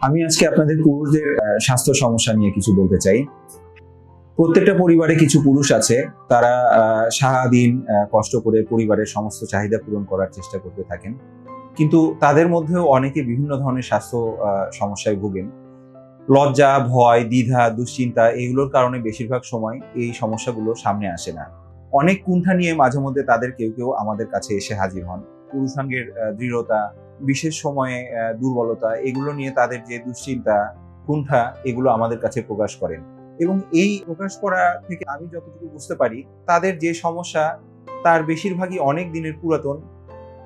আমি আজকে আপনাদের পুরুষদের স্বাস্থ্য সমস্যা নিয়ে কিছু বলতে চাই। প্রত্যেকটা পরিবারে কিছু পুরুষ আছে, তারা সারাদিন কষ্ট করে পরিবারের সমস্ত চাহিদা পূরণ করার চেষ্টা করতে থাকেন। কিন্তু তাদের মধ্যেও অনেকে বিভিন্ন ধরনের স্বাস্থ্য সমস্যায় ভোগেন। লজ্জা, ভয়, দ্বিধা, দুশ্চিন্তা এগুলোর কারণে বেশিরভাগ সময় এই সমস্যাগুলো সামনে আসে না। অনেক কুণ্ঠা নিয়ে মাঝে মধ্যে তাদের কেউ কেউ আমাদের কাছে এসে হাজির হন। পুরুষাঙ্গের দৃঢ়তা বিশেষ সময়ে দুর্বলতা, এগুলো নিয়ে তাদের যে দুশ্চিন্তা, কুণ্ঠা, এগুলো আমাদের কাছে প্রকাশ করেন। এবং এই প্রকাশ করা থেকে আমি যতটুকু বুঝতে পারি, তাদের যে সমস্যা, তার বেশিরভাগই অনেক দিনের পুরাতন।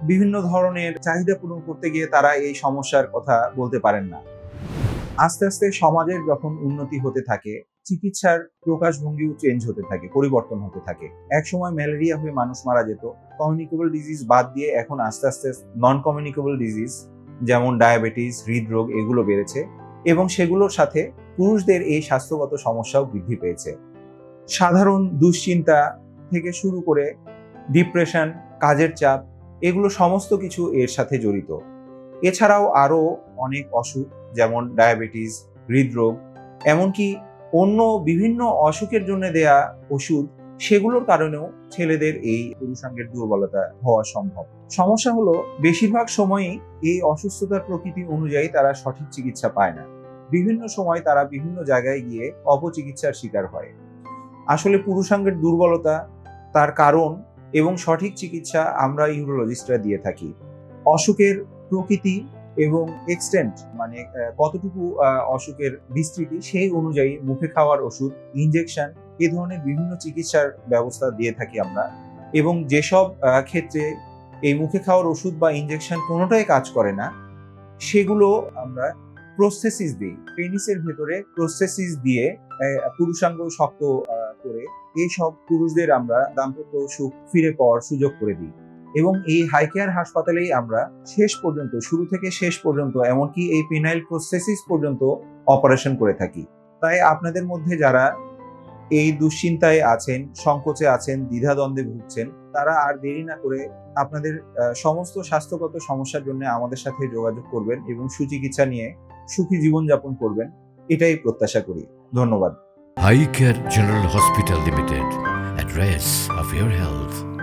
বিভিন্ন ধরনের চাহিদা পূরণ করতে গিয়ে তারা এই সমস্যার কথা বলতে পারেন না। আস্তে আস্তে সমাজের যখন উন্নতি হতে থাকে চিকিৎসার প্রকাশভঙ্গিও চেঞ্জ হতে থাকে, পরিবর্তন হতে থাকে। এক সময় ম্যালেরিয়া হয়ে মানুষ মারা যেত কমিউনিকেবল ডিজিজ বাদ দিয়ে এখন আস্তে আস্তে নন কমিউনিকেবল ডিজিজ যেমন ডায়াবেটিস হৃদরোগ এগুলো বেড়েছে এবং সেগুলোর সাথে পুরুষদের এই স্বাস্থ্যগত সমস্যাও বৃদ্ধি পেয়েছে। সাধারণ দুশ্চিন্তা থেকে শুরু করে ডিপ্রেশন কাজের চাপ, এগুলো সমস্ত কিছু এর সাথে জড়িত। এছাড়াও আরও অনেক অসুখ যেমন ডায়াবেটিস হৃদরোগ, এমনকি অন্য বিভিন্ন অসুখের জন্য দেয়া ওষুধ, সেগুলোর কারণেও ছেলেদের এই পুরুষাঙ্গের দুর্বলতা হওয়া সম্ভব। সমস্যা হলো, বেশিরভাগ সময়ই এই অসুস্থতার প্রকৃতি অনুযায়ী তারা সঠিক চিকিৎসা পায় না। বিভিন্ন সময় তারা বিভিন্ন জায়গায় গিয়ে অপচিকিৎসার শিকার হয়। আসলে পুরুষাঙ্গের দুর্বলতা তার কারণ এবং সঠিক চিকিৎসা আমরা ইউরোলজিস্টরা দিয়ে থাকি। অসুখের প্রকৃতি এবং এক্সটেন্ট মানে কতটুকু অসুখের বিস্তৃতি সেই অনুযায়ী মুখে খাওয়ার ওষুধ ইনজেকশন এ ধরনের বিভিন্ন চিকিৎসার ব্যবস্থা দিয়ে থাকি আমরা। এবং যেসব ক্ষেত্রে এই মুখে খাওয়ার ওষুধ বা ইনজেকশন কোনোটাই কাজ করে না, সেগুলো আমরা প্রস্থেসিস দিই। পেনিসের ভেতরে প্রস্থেসিস দিয়ে পুরুষাঙ্গ শক্ত করে এই সব পুরুষদের আমরা দাম্পত্য সুখ ফিরে পাওয়ার সুযোগ করে দিই। এবং এই হাই কেয়ার হাসপাতালেই আমরা শেষ পর্যন্ত, শুরু থেকে শেষ পর্যন্ত, এমনকি এই পেনাইল প্রসেসিস পর্যন্ত অপারেশন করে থাকি। তাই আপনাদের মধ্যে যারা এই দুশ্চিন্তায় আছেন, সংকোচে আছেন, দ্বিধাদ্বন্দ্বে ভুগছেন, তারা আর দেরি না করে আপনাদের সমস্ত স্বাস্থ্যগত সমস্যার জন্য আমাদের সাথে যোগাযোগ করবেন এবং সুচিকিৎসা নিয়ে সুখী জীবনযাপন করবেন, এটাই প্রত্যাশা করি। ধন্যবাদ। High care general hospital limited Address of your health.